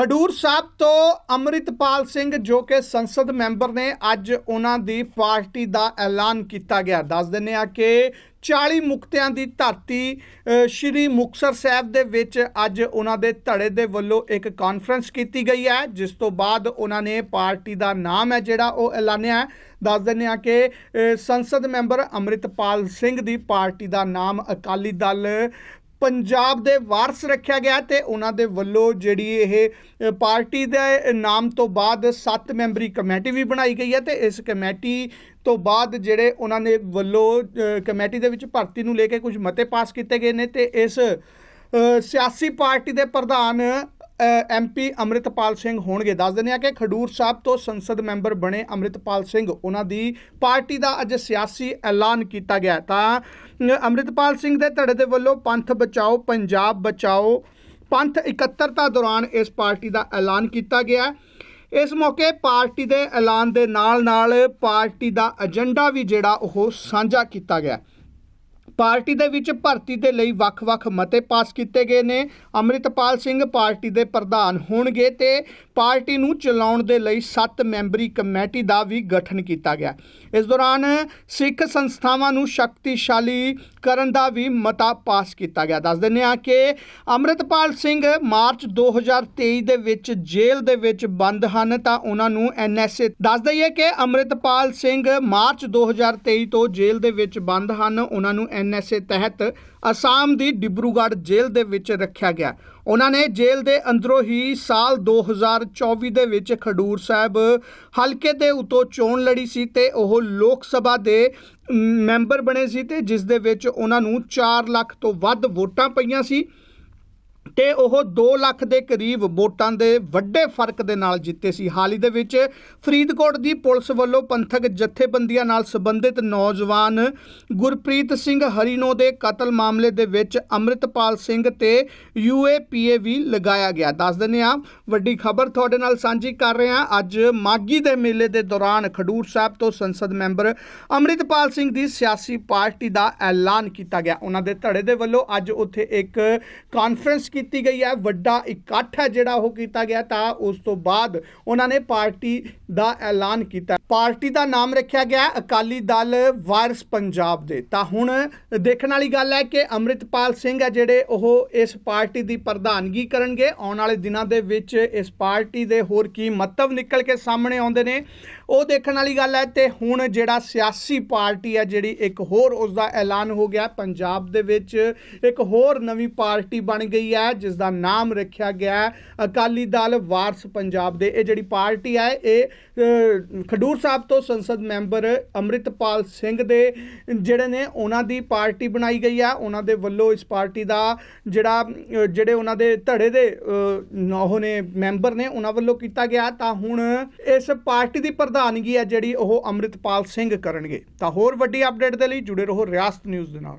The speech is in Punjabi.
ਖਡੂਰ ਸਾਹਿਬ ਤੋਂ ਅੰਮ੍ਰਿਤਪਾਲ ਸਿੰਘ ਜੋ ਕਿ ਸੰਸਦ ਮੈਂਬਰ ਨੇ ਅੱਜ ਉਹਨਾਂ ਦੀ ਪਾਰਟੀ ਦਾ ਐਲਾਨ ਕੀਤਾ ਗਿਆ। ਦੱਸ ਦਿੰਨੇ ਆ ਕਿ 40 ਮੁਕਤਿਆਂ ਦੀ ਧਰਤੀ ਸ਼੍ਰੀ ਮੁਕਤਸਰ ਸਾਹਿਬ ਦੇ ਵਿੱਚ ਅੱਜ ਉਹਨਾਂ ਦੇ ਧੜੇ ਦੇ ਵੱਲੋਂ ਇੱਕ ਕਾਨਫਰੰਸ ਕੀਤੀ ਗਈ ਹੈ, ਜਿਸ ਤੋਂ ਬਾਅਦ ਉਹਨਾਂ ਨੇ ਪਾਰਟੀ ਦਾ ਨਾਮ ਹੈ ਜਿਹੜਾ ਉਹ ਐਲਾਨਿਆ ਦੱਸ ਦਿੰਨੇ ਆ ਕਿ ਸੰਸਦ ਮੈਂਬਰ ਅੰਮ੍ਰਿਤਪਾਲ ਸਿੰਘ ਦੀ ਪਾਰਟੀ ਦਾ ਨਾਮ ਅਕਾਲੀ ਦਲ ਪੰਜਾਬ ਦੇ ਵਾਰਸ ਰੱਖਿਆ ਗਿਆ ਤੇ ਉਹਨਾਂ ਦੇ ਵੱਲੋਂ ਜਿਹੜੀ ਇਹ ਪਾਰਟੀ ਦੇ ਨਾਮ ਤੋਂ ਬਾਅਦ 7 ਮੈਂਬਰੀ ਕਮੇਟੀ ਵੀ ਬਣਾਈ ਗਈ ਹੈ ਤੇ ਇਸ ਕਮੇਟੀ ਤੋਂ ਬਾਅਦ ਜਿਹੜੇ ਉਹਨਾਂ ਨੇ ਵੱਲੋਂ ਕਮੇਟੀ ਦੇ ਵਿੱਚ ਭਰਤੀ ਨੂੰ ਲੈ ਕੇ ਕੁਝ ਮਤੇ ਪਾਸ ਕੀਤੇ ਗਏ ਨੇ ਤੇ ਇਸ ਸਿਆਸੀ ਪਾਰਟੀ ਦੇ ਪ੍ਰਧਾਨ ਐਮਪੀ ਅੰਮ੍ਰਿਤਪਾਲ ਸਿੰਘ ਹੋਣਗੇ। ਦੱਸ ਦਿੰਦੇ ਆ ਕਿ ਖਡੂਰ ਸਾਹਿਬ ਤੋਂ ਸੰਸਦ ਮੈਂਬਰ ਬਣੇ ਅੰਮ੍ਰਿਤਪਾਲ ਸਿੰਘ। ਉਹਨਾਂ ਦੀ ਪਾਰਟੀ ਦਾ ਅੱਜ ਸਿਆਸੀ ਐਲਾਨ ਕੀਤਾ ਗਿਆ ਤਾਂ ਅ, ਅੰਮ੍ਰਿਤਪਾਲ ਸਿੰਘ ਦੇ ਧੜੇ ਦੇ ਵੱਲੋਂ ਪੰਥ ਬਚਾਓ ਪੰਜਾਬ ਬਚਾਓ ਪੰਥ ਇਕੱਤਰਤਾ ਦੌਰਾਨ ਇਸ ਪਾਰਟੀ ਦਾ ਐਲਾਨ ਕੀਤਾ ਗਿਆ ਇਸ ਮੌਕੇ ਪਾਰਟੀ ਦੇ ਐਲਾਨ ਦੇ ਨਾਲ-ਨਾਲ ਪਾਰਟੀ ਦਾ ਏਜੰਡਾ ਵੀ ਜਿਹੜਾ ਉਹ ਸਾਂਝਾ ਕੀਤਾ ਗਿਆ ਪਾਰਟੀ ਦੇ ਵਿੱਚ ਭਰਤੀ ਦੇ ਲਈ ਵੱਖ-ਵੱਖ ਮਤੇ ਪਾਸ ਕੀਤੇ ਗਏ ਨੇ। ਅੰਮ੍ਰਿਤਪਾਲ ਸਿੰਘ ਪਾਰਟੀ ਦੇ ਪ੍ਰਧਾਨ ਹੋਣਗੇ ਤੇ ਪਾਰਟੀ ਨੂੰ ਚਲਾਉਣ ਦੇ ਲਈ 7 ਮੈਂਬਰੀ ਕਮੇਟੀ ਦਾ ਵੀ ਗਠਨ ਕੀਤਾ ਗਿਆ। ਇਸ ਦੌਰਾਨ ਸਿੱਖ ਸੰਸਥਾਵਾਂ ਨੂੰ ਸ਼ਕਤੀਸ਼ਾਲੀ ਕਰਨ ਦਾ ਵੀ ਮਤਾ ਪਾਸ ਕੀਤਾ ਗਿਆ। ਦੱਸ ਦਿੰਦੇ ਆ ਕਿ ਅੰਮ੍ਰਿਤਪਾਲ ਸਿੰਘ ਮਾਰਚ 2023 ਦੇ ਵਿੱਚ ਜੇਲ੍ਹ ਦੇ ਵਿੱਚ ਬੰਦ ਹਨ ਤਾਂ ਉਹਨਾਂ ਨੂੰ ਐਨਐਸਏ ਦੱਸ ਦਈਏ ਕਿ ਅੰਮ੍ਰਿਤਪਾਲ ਸਿੰਘ ਮਾਰਚ 2023 ਤੋਂ ਜੇਲ੍ਹ ਦੇ ਵਿੱਚ ਬੰਦ ਹਨ। ਉਹਨਾਂ ਨੂੰ ਐਨਐਸਏ ਤਹਿਤ ਅਸਾਮ ਦੀ ਡਿਬਰੂਗੜ੍ਹ ਜੇਲ੍ਹ ਦੇ ਵਿੱਚ ਰੱਖਿਆ ਗਿਆ। ਉਹਨਾਂ ਨੇ ਜੇਲ੍ਹ ਦੇ ਅੰਦਰੋਂ ਹੀ ਸਾਲ 2024 ਦੇ ਵਿੱਚ ਖਡੂਰ ਸਾਹਿਬ ਹਲਕੇ ਦੇ ਉਤੋਂ ਚੋਣ ਲੜੀ ਸੀ ਤੇ ਉਹ ਲੋਕ ਸਭਾ ਦੇ ਮੈਂਬਰ ਬਣੇ ਸੀ ਤੇ ਜਿਸ ਦੇ ਵਿੱਚ ਉਹਨਾਂ ਨੂੰ 4 ਲੱਖ ਤੋਂ ਵੱਧ ਵੋਟਾਂ ਪਈਆਂ ਸੀ। ਤੇ ਉਹ 2 ਲੱਖ ਦੇ ਕਰੀਬ ਵੋਟਾਂ ਦੇ ਵੱਡੇ ਫ਼ਰਕ ਦੇ ਨਾਲ ਜਿੱਤੇ ਸੀ। ਹਾਲ ਹੀ ਦੇ ਵਿੱਚ ਫਰੀਦਕੋਟ ਦੀ ਪੁਲਿਸ ਵੱਲੋਂ ਪੰਥਕ ਜਥੇਬੰਦੀਆਂ ਨਾਲ ਸੰਬੰਧਿਤ ਨੌਜਵਾਨ ਗੁਰਪ੍ਰੀਤ ਸਿੰਘ ਹਰੀਨੋ ਦੇ ਕਤਲ ਮਾਮਲੇ ਦੇ ਵਿੱਚ ਅੰਮ੍ਰਿਤਪਾਲ ਸਿੰਘ ਤੇ ਯੂਏਪੀਏ ਵੀ ਲਗਾਇਆ ਗਿਆ। ਦੱਸ ਦਿੰਦੇ ਆ ਵੱਡੀ ਖਬਰ ਤੁਹਾਡੇ ਨਾਲ ਸਾਂਝੀ ਕਰ ਰਹੇ ਹਾਂ। ਅੱਜ ਮਾਗੀ ਦੇ ਮੇਲੇ ਦੇ ਦੌਰਾਨ ਖਡੂਰ ਸਾਹਿਬ ਤੋਂ ਸੰਸਦ ਮੈਂਬਰ ਅੰਮ੍ਰਿਤਪਾਲ ਸਿੰਘ ਦੀ ਸਿਆਸੀ ਪਾਰਟੀ ਦਾ ਐਲਾਨ ਕੀਤਾ ਗਿਆ। ਉਹਨਾਂ ਦੇ ਧੜੇ ਦੇ ਵੱਲੋਂ ਅੱਜ ਉੱਥੇ ਇੱਕ ਕਾਨਫਰੰਸ ਕੀਤੀ ਗਈ ਹੈ। ਵੱਡਾ ਇਕੱਠ ਹੈ ਜਿਹੜਾ ਉਹ ਕੀਤਾ ਗਿਆ ਤਾਂ ਉਸ ਤੋਂ ਬਾਅਦ ਉਹਨਾਂ ਨੇ ਪਾਰਟੀ ਦਾ ਐਲਾਨ ਕੀਤਾ। ਪਾਰਟੀ ਦਾ ਨਾਮ ਰੱਖਿਆ ਗਿਆ ਅਕਾਲੀ ਦਲ ਵਾਰਸ ਪੰਜਾਬ ਦੇ। ਤਾਂ ਹੁਣ ਦੇਖਣ ਵਾਲੀ ਗੱਲ ਹੈ ਕਿ ਅੰਮ੍ਰਿਤਪਾਲ ਸਿੰਘ ਹੈ ਜਿਹੜੇ ਉਹ ਇਸ ਪਾਰਟੀ ਦੀ ਪ੍ਰਧਾਨਗੀ ਕਰਨਗੇ। ਆਉਣ ਵਾਲੇ ਦਿਨਾਂ ਦੇ ਵਿੱਚ ਇਸ ਪਾਰਟੀ ਦੇ ਹੋਰ ਕੀ ਮਹੱਤਵ ਨਿਕਲ ਕੇ ਸਾਹਮਣੇ ਆਉਂਦੇ ਨੇ। ਉਹ ਦੇਖਣ ਵਾਲੀ ਗੱਲ ਹੈ ਤੇ ਹੁਣ ਜਿਹੜਾ ਸਿਆਸੀ ਪਾਰਟੀ ਹੈ ਜਿਹੜੀ ਇੱਕ ਹੋਰ ਉਸ ਦਾ ਐਲਾਨ ਹੋ ਗਿਆ। ਪੰਜਾਬ ਦੇ ਵਿੱਚ ਇੱਕ ਹੋਰ ਨਵੀਂ ਪਾਰਟੀ ਬਣ ਗਈ ਹੈ। ਜਿਸ ਦਾ ਨਾਮ ਰੱਖਿਆ ਗਿਆ ਅਕਾਲੀ ਦਲ ਵਾਰਸ ਪੰਜਾਬ ਦੇ। ਇਹ ਜਿਹੜੀ ਪਾਰਟੀ ਹੈ, ਇਹ ਖਡੂਰ ਸਾਹਿਬ ਤੋਂ ਸੰਸਦ ਮੈਂਬਰ ਅੰਮ੍ਰਿਤਪਾਲ ਸਿੰਘ ਦੇ, ਜਿਹੜੇ ਨੇ ਉਹਨਾਂ ਦੀ ਪਾਰਟੀ ਬਣਾਈ ਗਈ ਹੈ। ਉਹਨਾਂ ਦੇ ਵੱਲੋਂ ਇਸ ਪਾਰਟੀ ਦਾ ਜਿਹੜਾ ਜਿਹੜੇ ਉਹਨਾਂ ਦੇ ਧੜੇ ਦੇ ਉਹ ਨੇ ਮੈਂਬਰ ਨੇ, ਉਹਨਾਂ ਵੱਲੋਂ ਕੀਤਾ ਗਿਆ। ਤਾਂ ਹੁਣ ਇਸ ਪਾਰਟੀ ਦੀ ਪ੍ਰਧਾਨਗੀ ਹੈ ਜਿਹੜੀ ਉਹ ਅੰਮ੍ਰਿਤਪਾਲ ਸਿੰਘ ਕਰਨਗੇ। ਤਾਂ ਹੋਰ ਵੱਡੀ ਅਪਡੇਟ ਦੇ ਲਈ ਜੁੜੇ ਰਹੋ ਰਿਆਸਤ ਨਿਊਜ਼ ਦੇ ਨਾਲ।